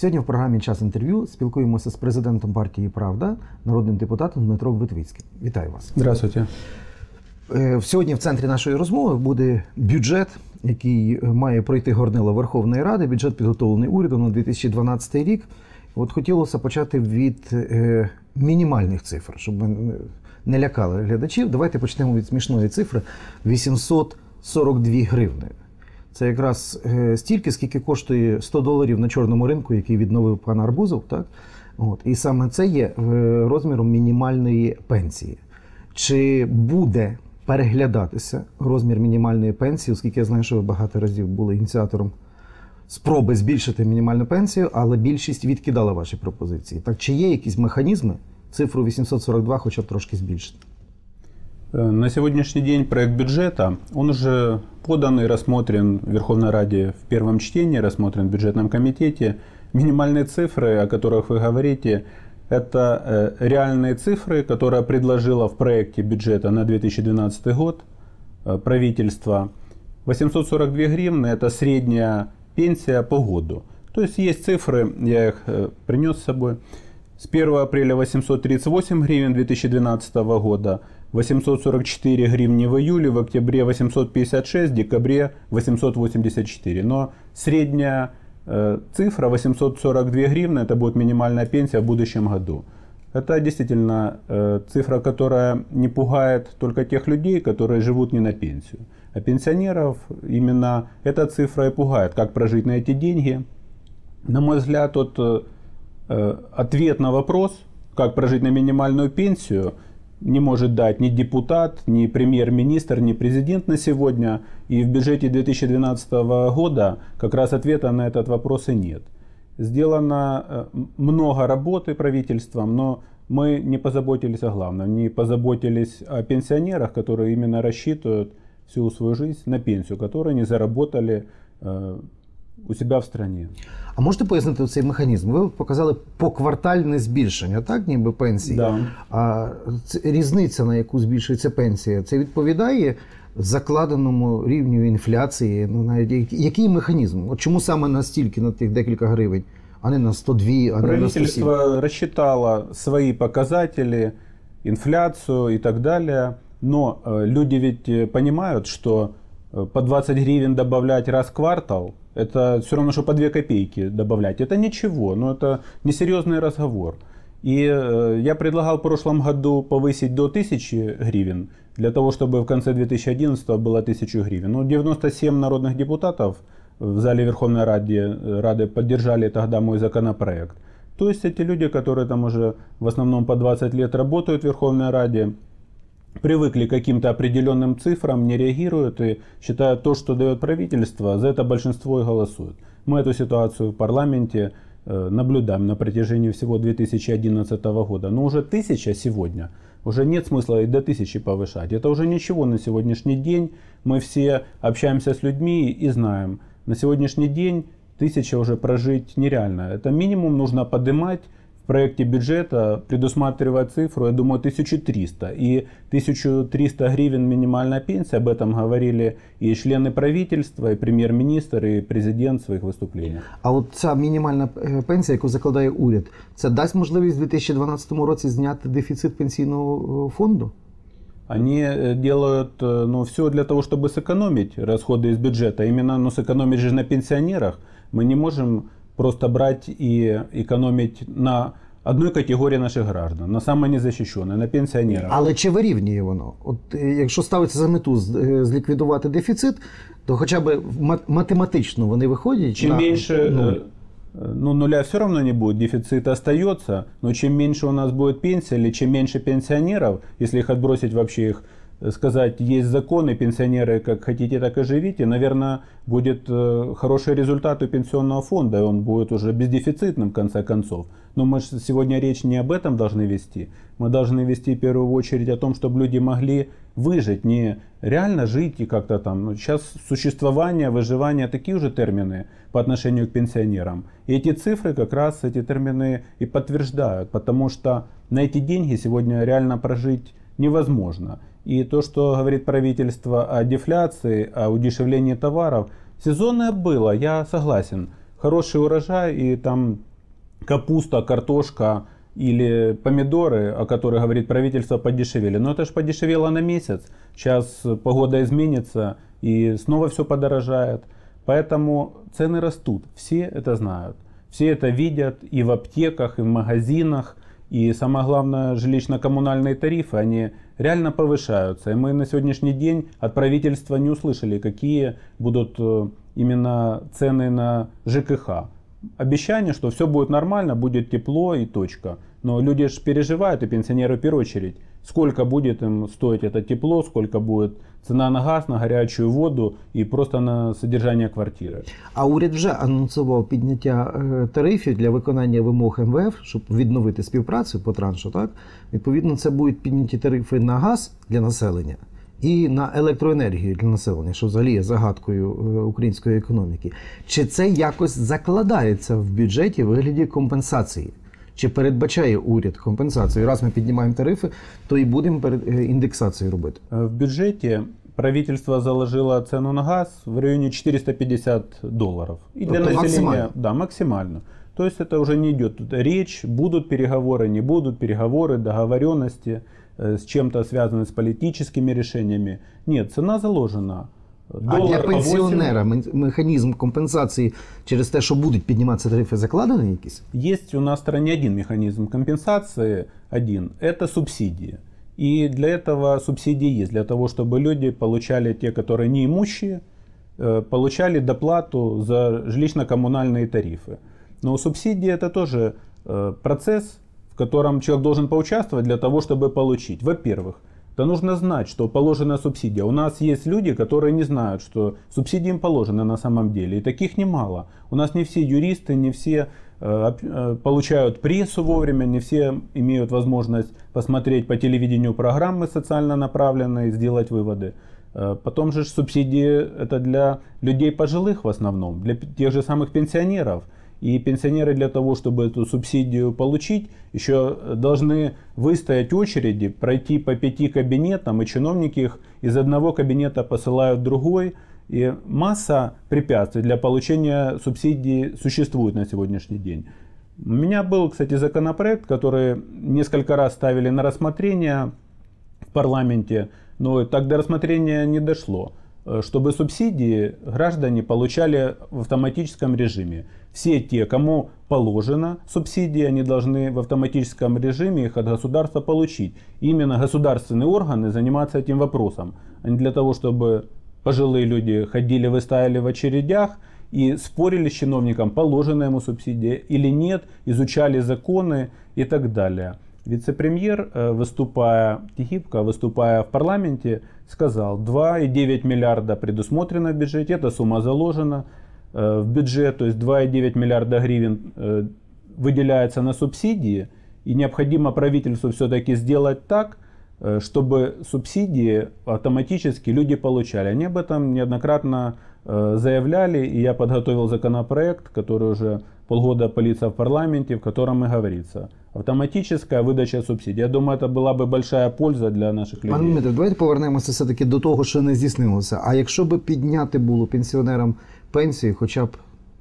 Сьогодні в програмі Час інтерв'ю спілкуємося з президентом партії Правда, народним депутатом Дмитром Витвицьким. Вітаю вас. Здравствуйте. Е, Сьогодні в центрі нашої розмови буде бюджет, який має пройти горнило Верховної Ради. Бюджет підготовлений урядом на 2012 рік. От хотілося почати від е, мінімальних цифр, щоб ми не лякали глядачів. Давайте почнемо від смішної цифри 842 гривни. Це якраз е, стільки, скільки коштує 100 доларів на чорному ринку, який відновив пан Арбузов. Так? От. І саме це є е, розміром мінімальної пенсії. Чи буде переглядатися розмір мінімальної пенсії, оскільки я знаю, що ви багато разів були ініціатором спроби збільшити мінімальну пенсію, але більшість відкидала ваші пропозиції. Так чи є якісь механізми цифру 842 хоча б трошки збільшити? Э, На сегодняшний день проект бюджета, он уже подан и рассмотрен в Верховной Раде в первом чтении, рассмотрен в бюджетном комитете. Минимальные цифры, о которых вы говорите, это э, реальные цифры, которые предложило в проекте бюджета на 2012 год э, правительство. 842 гривны – это средняя пенсия по году. То есть есть цифры, я их принес с собой. С 1 апреля 838 гривен 2012 года, 844 гривни в июле, в октябре 856, в декабре 884. Но средняя э, цифра 842 гривны, это будет минимальная пенсия в будущем году. Это действительно э, цифра, которая не пугает только тех людей, которые живут не на пенсию. А пенсионеров именно эта цифра и пугает. Как прожить на эти деньги? На мой взгляд, тот э, ответ на вопрос, как прожить на минимальную пенсию, не может дать ни депутат, ни премьер-министр, ни президент на сегодня. И в бюджете 2012 года как раз ответа на этот вопрос и нет. Сделано э, много работы правительством, но мы не позаботились о главном, не позаботились о пенсионерах, которые именно рассчитывают всю свою жизнь на пенсию, которые не заработали э, у себя в стране. А можете пояснити цей механізм? Ви показали поквартальне збільшення, так, ніби пенсії. Да. А це- різниця, на яку збільшується пенсія, це відповідає закладеному рівню інфляції? Ну, навіть який- який механізм? От чому саме настільки на тих декілька гривень, а не на 102, а не на 107? Правительство рассчитало свои показатели, инфляцию и так далее, но э, люди ведь э, понимают, что э, по 20 гривен добавлять раз в квартал, это все равно, что по 2 копейки добавлять. Это ничего, но это несерьезный разговор. И э, я предлагал в прошлом году повысить до 1000 гривен, для того, чтобы в конце 2011 было 1000 гривен. Ну, 97 народных депутатов в зале Верховной Рады, Рады поддержали тогда мой законопроект. То есть эти люди, которые там уже в основном по 20 лет работают в Верховной Раде, привыкли к каким-то определенным цифрам, не реагируют и считают то, что дает правительство, за это большинство и голосует. Мы эту ситуацию в парламенте э, наблюдаем на протяжении всего 2011 года. Но уже тысяча сегодня, уже нет смысла и до тысячи повышать. Это уже ничего на сегодняшний день. Мы все общаемся с людьми и знаем, на сегодняшний день тысяча уже прожить нереально. Это минимум нужно поднимать проекте бюджета предусматривать цифру, я думаю, 1300. И 1300 гривен минимальная пенсия, об этом говорили и члены правительства, и премьер-министр, и президент в своих выступлениях. А от ця мінімальна е, пенсія, яку закладає уряд, це дасть можливість у 2012 році зняти дефіцит пенсійного е, фонду? Они э, делают э, ну, все для того, чтобы сэкономить расходы из бюджета. Именно ну, сэкономить же на пенсионерах. Мы не можем просто брать и экономить на одной категории наших граждан, на самой незащищенной, на пенсионерах. Але чи вирівнює воно? От е, якщо ставиться за мету з- е, зліквідувати дефіцит, то хоча б ма- математично вони виходять. Чем на меньше, нуль. э, э, ну нуля все равно не будет, дефицит остается, но чем меньше у нас будет пенсия или чем меньше пенсионеров, если их отбросить вообще их, э, сказать, есть законы, пенсионеры как хотите, так и живите, наверное, будет э, хороший результат у пенсионного фонда, и он будет уже бездефицитным в конце концов. Но мы же сегодня речь не об этом должны вести. Мы должны вести в первую очередь о том, чтобы люди могли выжить, не реально жить и как-то там. Ну, сейчас существование, выживание такие уже термины по отношению к пенсионерам. И эти цифры как раз эти термины и подтверждают, потому что на эти деньги сегодня реально прожить невозможно. И то, что говорит правительство о дефляции, о удешевлении товаров, сезонное было, я согласен. Хороший урожай и там капуста, картошка или помидоры, о которых говорит правительство, подешевели. Но это же подешевело на месяц. Сейчас погода изменится и снова все подорожает. Поэтому цены растут. Все это знают. Все это видят и в аптеках, и в магазинах. И самое главное, жилищно-коммунальные тарифы, они реально повышаются. И мы на сегодняшний день от правительства не услышали, какие будут э, именно цены на ЖКХ. Обещание, что все будет нормально, будет тепло и точка. Но люди же переживают, и пенсионеры в первую очередь, сколько будет им стоить это тепло, сколько будет цена на газ, на гарячу воду і просто на содержання квартири. А уряд вже анонсував підняття е, тарифів для виконання вимог МВФ, щоб відновити співпрацю по траншу. Так відповідно, це будуть підняті тарифи на газ для населення і на електроенергію для населення, що взагалі є загадкою е, української економіки. Чи це якось закладається в бюджеті в вигляді компенсації? Чи передбачає уряд компенсацію? Раз ми піднімаємо тарифи, то і будемо перед е, індексацію робити. Э, В бюджете правительство заложило цену на газ в районе 450 долларов. И для Это населения, максимально? да, максимально. То есть это уже не идет тут речь, будут переговоры, не будут переговоры, договоренности э, с чем-то связаны с политическими решениями. Нет, цена заложена. А для по 8 пенсіонера мен- механізм компенсації через те, що будуть підніматися тарифи, закладений якийсь? Есть у нас в стране один механизм компенсации, один, это субсидии. И для этого субсидии есть, для того, чтобы люди получали, те, которые неимущие, э, получали доплату за жилищно-коммунальные тарифы. Но субсидии это тоже э, процесс, в котором человек должен поучаствовать для того, чтобы получить. Во-первых, то нужно знать, что положена субсидия. У нас есть люди, которые не знают, что субсидии им положены на самом деле. И таких немало. У нас не все юристы, не все э, э, получают прессу вовремя, не все имеют возможность посмотреть по телевидению программы социально направленные, сделать выводы. Э, Потом же субсидии это для людей пожилых в основном, для тех же самых пенсионеров. И пенсионеры для того, чтобы эту субсидию получить, еще должны выстоять очереди, пройти по пяти кабинетам, и чиновники их из одного кабинета посылают в другой. И масса препятствий для получения субсидий существует на сегодняшний день. У меня был, кстати, законопроект, который несколько раз ставили на рассмотрение в парламенте, но так до рассмотрения не дошло, чтобы субсидии граждане получали в автоматическом режиме. Все те, кому положено субсидии, они должны в автоматическом режиме их от государства получить. Именно государственные органы заниматься этим вопросом, а не для того, чтобы пожилые люди ходили, выставили в очередях и спорили с чиновником, положена ему субсидия или нет, изучали законы и так далее. Вице-премьер, э, выступая, Тихипко, выступая в парламенте, сказал, 2,9 миллиарда предусмотрено в бюджете, эта сумма заложена э, в бюджет, то есть 2,9 миллиарда гривен э, выделяется на субсидии, и необходимо правительству все-таки сделать так, э, чтобы субсидии автоматически люди получали. Они об этом неоднократно заявляли, и я подготовил законопроект, который уже полгода пылится в парламенте, в котором и говорится. Автоматическая выдача субсидий. Я думаю, это была бы большая польза для наших людей. Пане Дмитро, давайте повернемося все-таки до того, що не здійснилося. А якщо би підняти було пенсіонерам пенсії хоча б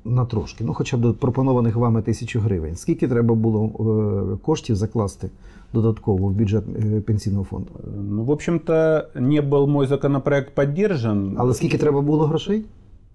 на трошки, ну хоча б до пропонованих вами тисячу гривень, скільки треба було е, коштів закласти додатково в бюджет е, пенсійного фонду? Ну, в общем-то, не был мой законопроект поддержан. Але скільки треба було грошей?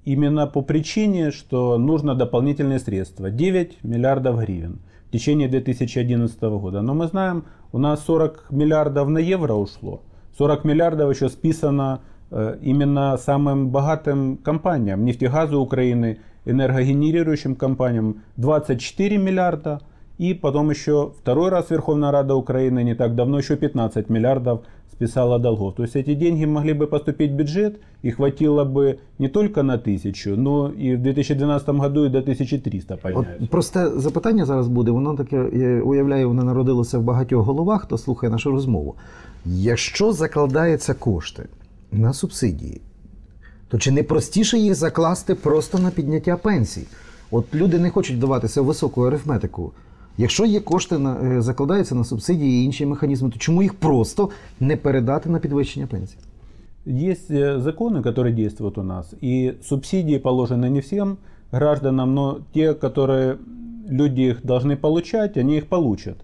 Именно по причине, что нужно дополнительные средства. 9 миллиардов гривен в течение 2011 года. Но мы знаем, у нас 40 миллиардов на евро ушло. 40 миллиардов еще списано э, именно самым богатым компаниям, нефтегазу Украины, энергогенерирующим компаниям 24 миллиарда. И потом еще второй раз Верховная Рада Украины не так давно еще 15 миллиардов списала долгов. То есть эти деньги могли бы поступить в бюджет и хватило бы не только на тысячу, но и в 2012 году и до 1300 поднять. От просте запитання зараз буде. Воно таке, я уявляю, воно народилося в багатьох головах, хто слухає нашу розмову. Якщо закладаються кошти на субсидії, то чи не простіше їх закласти просто на підняття пенсій? От люди не хочуть вдаватися в високу арифметику. Якщо є кошти на е, закладаються на субсидії і інші механізми, то чому їх просто не передати на підвищення пенсій? Есть э, законы, которые действуют у нас, и субсидии положены не всем гражданам, но те, которые люди их должны получать, они их получат.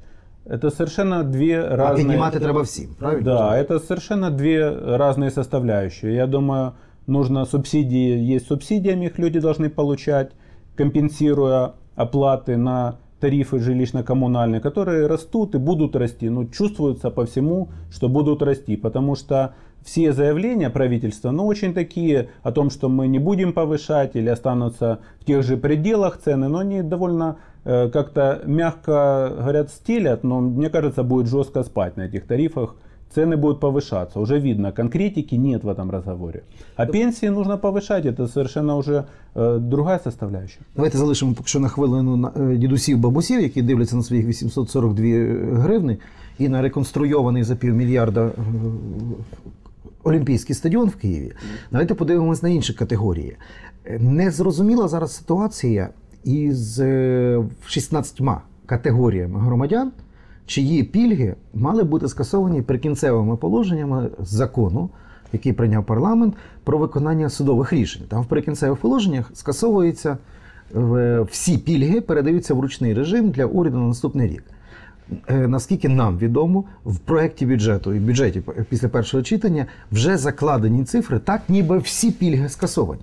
Это совершенно две А разные... піднімати треба всім, правильно? Да, это совершенно две разные составляющие. Я думаю, нужно субсидии, есть субсидиями, их люди должны получать, компенсируя оплаты на тарифы жилищно-коммунальные, которые растут и будут расти. Ну, чувствуется по всему, что будут расти, потому что все заявления правительства, ну, очень такие о том, что мы не будем повышать или останутся в тех же пределах цены, но они довольно э, как-то мягко, говорят, стелят, но мне кажется, будет жестко спать на этих тарифах. Цены будут повышаться. Уже видно, конкретики нет в этом разговоре. А пенсии нужно повышать. Это совершенно уже э, другая составляющая. Давайте залишимо поки що на хвилину на- е, дідусів бабусів, які дивляться на своїх 842 гривни і на реконструйований за півмільярда е, Олімпійський стадіон в Києві. Давайте подивимось на інші категорії. Е, Незрозуміла зараз ситуація із е, 16 категоріями громадян, чиї пільги мали бути скасовані прикінцевими положеннями закону, який прийняв парламент, про виконання судових рішень. Там в прикінцевих положеннях скасовується е, всі пільги, передаються в ручний режим для уряду на наступний рік. Е, Наскільки нам відомо, в проєкті бюджету і бюджеті після першого читання вже закладені цифри, так ніби всі пільги скасовані.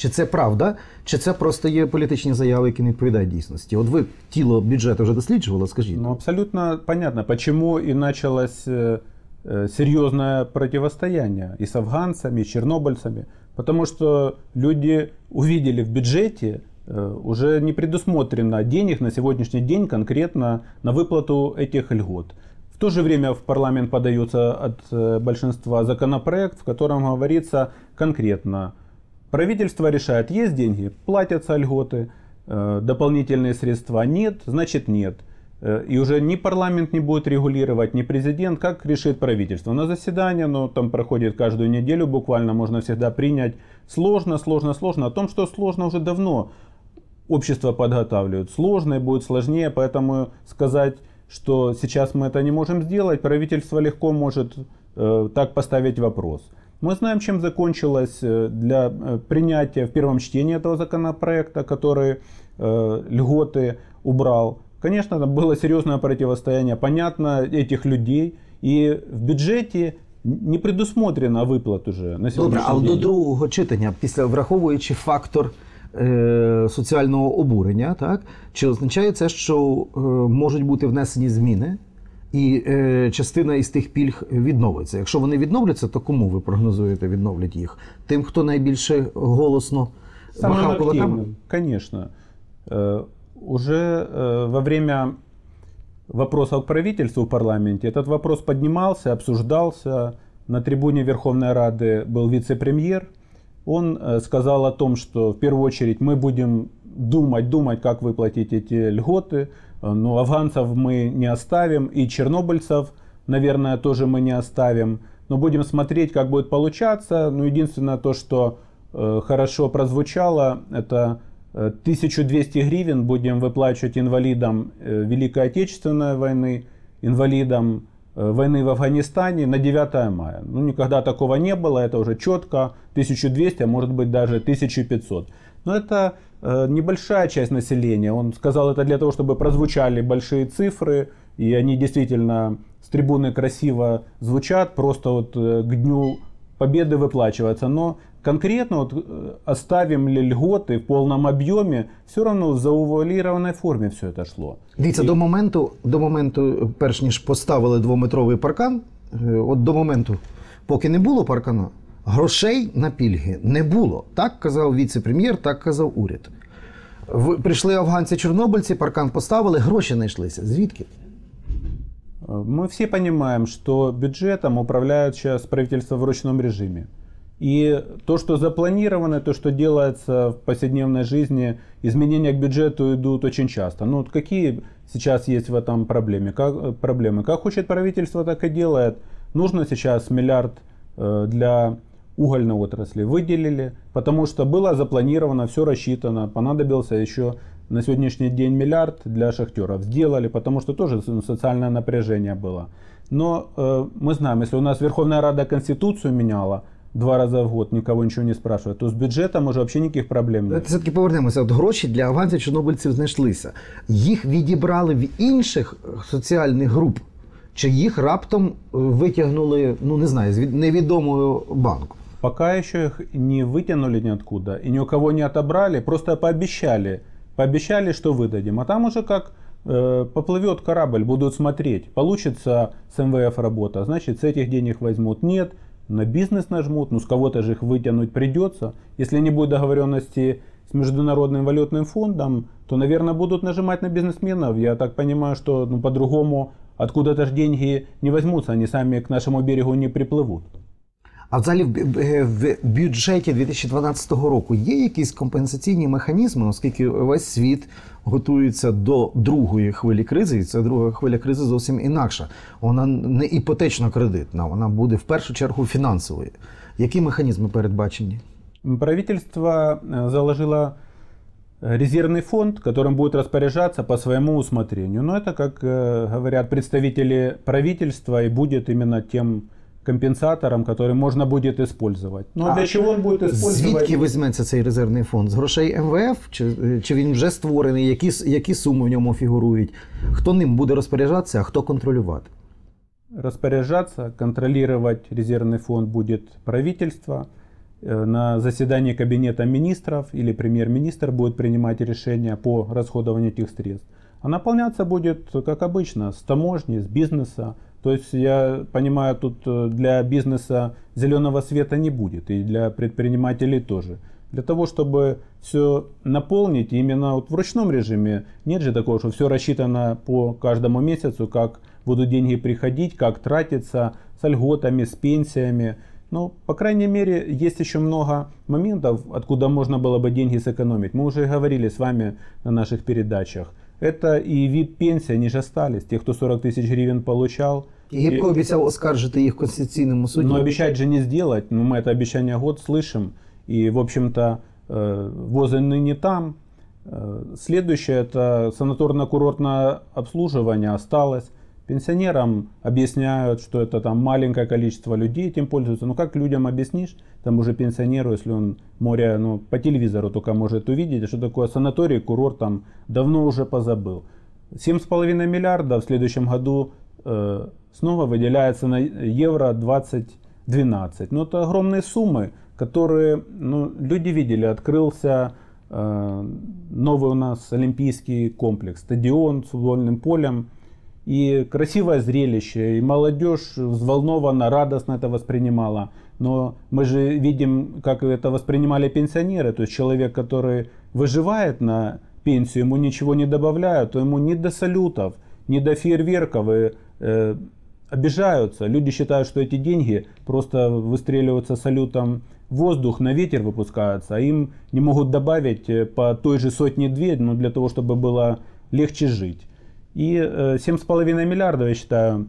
Чи це правда, чи це просто є політичні заяви, які не відповідають дійсності? От ви тіло бюджету вже досліджували, скажіть. Ну, абсолютно понятно, почему и началось э, э, серьезное противостояние и с афганцами, и с чернобыльцами. Потому что люди увидели в бюджете э, уже не предусмотрено денег на сегодняшний день конкретно на выплату этих льгот. В то же время в парламент подается от э, большинства законопроект, в котором говорится конкретно, правительство решает, есть деньги, платятся льготы, э, дополнительные средства нет, значит нет. Э, И уже ни парламент не будет регулировать, ни президент, как решит правительство. На заседание, ну, там проходит каждую неделю буквально, можно всегда принять. Сложно, сложно, сложно. О том, что сложно уже давно общество подготавливают. Сложно и будет сложнее, поэтому сказать, что сейчас мы это не можем сделать, правительство легко может э, так поставить вопрос. Мы знаем, чем закончилось э, для э, принятия в первом чтении этого законопроекта, который э, льготы убрал. Конечно, там было серьезное противостояние, понятно, этих людей. И в бюджете не предусмотрено выплат уже на Добре, сегодняшний але до день. другого читання, після враховуючи фактор е, соціального обурення, так чи означає це, що е, можуть бути внесені зміни, і е, частина із тих пільг відновиться? Якщо вони відновляться, то кому ви прогнозуєте відновлять їх? Тим, хто найбільше голосно Самым махав кулаками? активным, конечно. Э, Уже э, во время вопросов к правительству в парламенте этот вопрос поднимался, обсуждался. На трибуне Верховной Рады был вице-премьер. Он э, сказал о том, что в первую очередь мы будем думать, думать, как выплатить эти льготы. Э, Но афганцев мы не оставим, и чернобыльцев, наверное, тоже мы не оставим. Но будем смотреть, как будет получаться. Но единственное то, что э, хорошо прозвучало, это э, 1200 гривен будем выплачивать инвалидам э, Великой Отечественной войны, инвалидам э, войны в Афганистане на 9 мая. Ну, никогда такого не было, это уже четко 1200, а может быть даже 1500. Но это э, небольшая часть населения. Он сказал это для того, чтобы прозвучали большие цифры, и они действительно с трибуны красиво звучат, просто вот э, к дню победы выплачиваются. Но конкретно вот, э, оставим ли льготы в полном объеме, все равно в заувуалированной форме все это шло. Дивіться, І- до моменту, до моменту, перш ніж поставили двометровий паркан, е, от до моменту, поки не було паркана, грошей на пільги не було. Так казав віце-прем'єр, так казав уряд. В- Прийшли афганці-чорнобильці, паркан поставили, гроші знайшлися. Звідки? Э, Мы все понимаем, что бюджетом управляют сейчас правительство в ручном режиме. И то, что запланировано, то, что делается в повседневной жизни, изменения к бюджету идут очень часто. Ну, вот какие сейчас есть в этом проблеме? Как, э, проблемы? Как хочет правительство, так и делает. Нужно сейчас миллиард э, для угольной отрасли выделили, потому что было запланировано, все рассчитано, понадобился еще на сегодняшний день миллиард для шахтеров. Сделали, потому что тоже со- социальное напряжение было. Но э, мы знаем, если у нас Верховная Рада Конституцию меняла, два раза в год, никого ничего не спрашивают, то с бюджетом уже вообще никаких проблем нет. Все-таки повернемося. От гроші для афганців чорнобильців знайшлися. Їх відібрали в інших соціальних груп, чи їх раптом е, витягнули, ну не знаю, з від- невідомого банку. Пока еще их не вытянули ниоткуда и ни у кого не отобрали, просто пообещали. Пообещали, что выдадим. А там уже как э, поплывет корабль, будут смотреть. Получится с МВФ работа, значит с этих денег возьмут. Нет, на бизнес нажмут, ну с кого-то же их вытянуть придется. Если не будет договоренности с Международным валютным фондом, то, наверное, будут нажимать на бизнесменов. Я так понимаю, что ну, по-другому откуда-то же деньги не возьмутся, они сами к нашему берегу не приплывут. А взагалі в бю- е, в бюджеті 2012 року є якісь компенсаційні механізми, оскільки весь світ готується до другої хвилі кризи, і ця друга хвиля кризи зовсім інакша. Вона не іпотечно кредитна, вона буде в першу чергу фінансовою. Які механізми передбачені? Правительство э, заложило э, резервный фонд, которым будет распоряжаться по своему усмотрению. Но это, как э, говорят представители правительства, и будет именно тем компенсатором, который можно будет использовать. Но А для чего он будет использовать? Звідки візьметься цей резервний фонд? З грошей МВФ? Чи, чи він вже створений? Які, с- які суми в ньому фігурують? Хто ним буде розпоряджатися, а хто контролювати? распоряжаться, контролировать резервный фонд будет правительство. Э, На заседании кабинета министров или премьер-министр будет принимать решения по расходованию этих средств. А наполняться будет, как обычно, с таможни, с бизнеса. То есть, я понимаю, тут э, для бизнеса зеленого света не будет, и для предпринимателей тоже. Для того, чтобы все наполнить именно вот в ручном режиме, нет же такого, что все рассчитано по каждому месяцу, как будут деньги приходить, как тратиться, с льготами, с пенсиями. Ну, по крайней мере, есть еще много моментов, откуда можно было бы деньги сэкономить. Мы уже говорили с вами на наших передачах. Это и вид пенсии, они же остались. Те, кто 40 тысяч гривен получал. Гірко И- обіцяв оскаржити їх в Конституційному суді. но обещать же не сделать. Но мы это обещание год слышим. И, в общем-то, э, ВОЗы ныне там. Э, Следующее это санаторно-курортное обслуживание осталось. Пенсионерам объясняют, что это там маленькое количество людей этим пользуются. Ну как людям объяснишь, там уже пенсионеру, если он море ну, по телевизору только может увидеть, что такое санаторий, курорт там давно уже позабыл. 7,5 миллиарда в следующем году э, снова выделяется на Евро 2012. Но это огромные суммы, которые ну, люди видели. Открылся э, новый у нас олимпийский комплекс, стадион с футбольным полем. И красивое зрелище, и молодежь взволнованно, радостно это воспринимала. Но мы же видим, как это воспринимали пенсионеры. То есть человек, который выживает на пенсию, ему ничего не добавляют, то ему ни до салютов, ни до фейерверков и, э, обижаются. Люди считают, что эти деньги просто выстреливаются салютом воздух, на ветер выпускаются, а им не могут добавить э, по той же сотне-две, ну, для того, чтобы было легче жить. И э, 7,5 миллиардов, я считаю,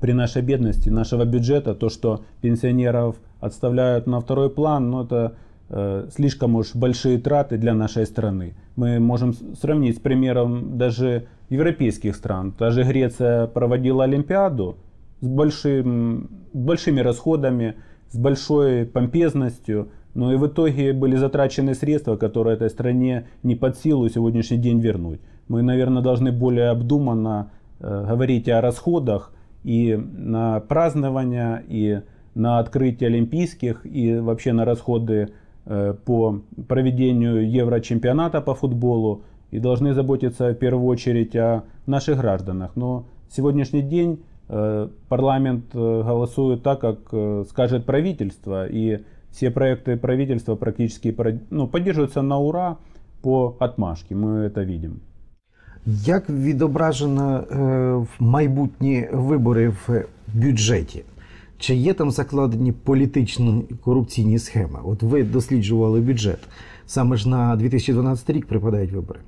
при нашей бедности, нашего бюджета, то, что пенсионеров отставляют на второй план, ну, это э, слишком уж большие траты для нашей страны. Мы можем сравнить с примером даже европейских стран. Та же Греция проводила Олимпиаду с большим, большими расходами, с большой помпезностью, но и в итоге были затрачены средства, которые этой стране не под силу сегодняшний день вернуть. Мы, наверное, должны более обдуманно э, говорить о расходах и на празднования, и на открытие Олимпийских, и вообще на расходы э, по проведению Еврочемпионата по футболу. И должны заботиться в первую очередь о наших гражданах. Но сегодняшний день э, парламент голосует так, как скажет правительство. И все проекты правительства практически ну, поддерживаются на ура по отмашке. Мы это видим. Як відображено е, в майбутні вибори в бюджеті? Чи є там закладені політичні корупційні схеми? От ви досліджували бюджет. Саме ж на 2012 рік припадають вибори.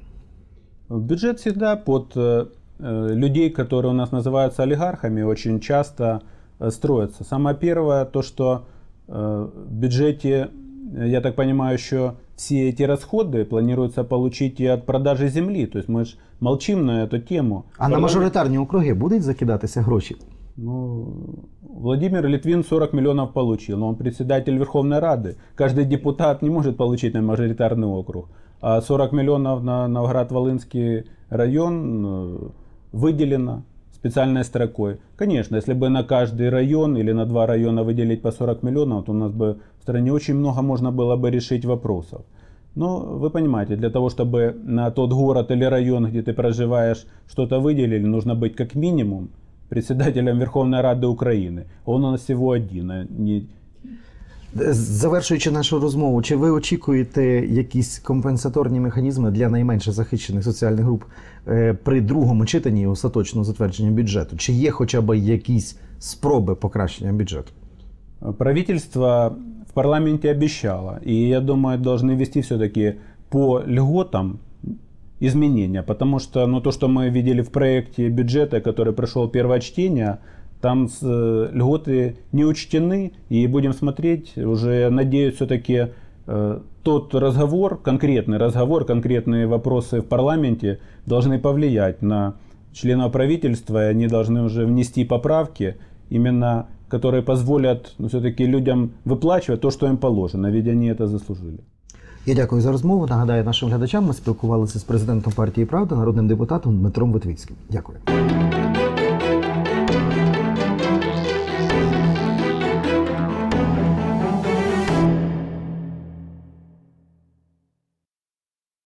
Бюджет всегда под э, э, людей, которые у нас называются олигархами, очень часто э, строится. Самое первое, то, что э, в бюджете, э, я так понимаю, еще все эти расходы планируется получить и от продажи земли. То есть мы же молчим на эту тему. А на Парламент- мажоритарні округи будуть закидатися гроші? Ну, Владимир Литвин 40 миллионов получил, но он председатель Верховной Рады. Каждый депутат не может получить на мажоритарный округ. А 40 миллионов на Новгород-Волынский район э, выделено Специальной строкой. Конечно, если бы на каждый район или на два района выделить по 40 миллионов, то у нас бы в стране очень много можно было бы решить вопросов. Но вы понимаете, для того, чтобы на тот город или район, где ты проживаешь, что-то выделили, нужно быть как минимум председателем Верховной Рады Украины. Он у нас всего один, а не Завершуючи нашу розмову, чи ви очікуєте якісь компенсаторні механізми для найменше захищених соціальних груп е, при другому читанні остаточного затвердження бюджету? Чи є хоча б якісь спроби покращення бюджету? Правительство в парламенте обещало, и я думаю, должны ввести все-таки по льготам изменения, потому что ну, то, что мы видели в проекте бюджета, который прошел первое чтение, там с- э, льготы не учтены, и будем смотреть, уже надеюсь, все-таки э, тот разговор, конкретный разговор, конкретные вопросы в парламенте должны повлиять на членов правительства, и они должны уже внести поправки, именно которые позволят ну, все-таки людям выплачивать то, что им положено, ведь они это заслужили. Я дякую за розмову. Нагадаю нашим глядачам, ми спілкувалися з президентом партії Правда, народним депутатом Дмитром Витвицьким. Дякую.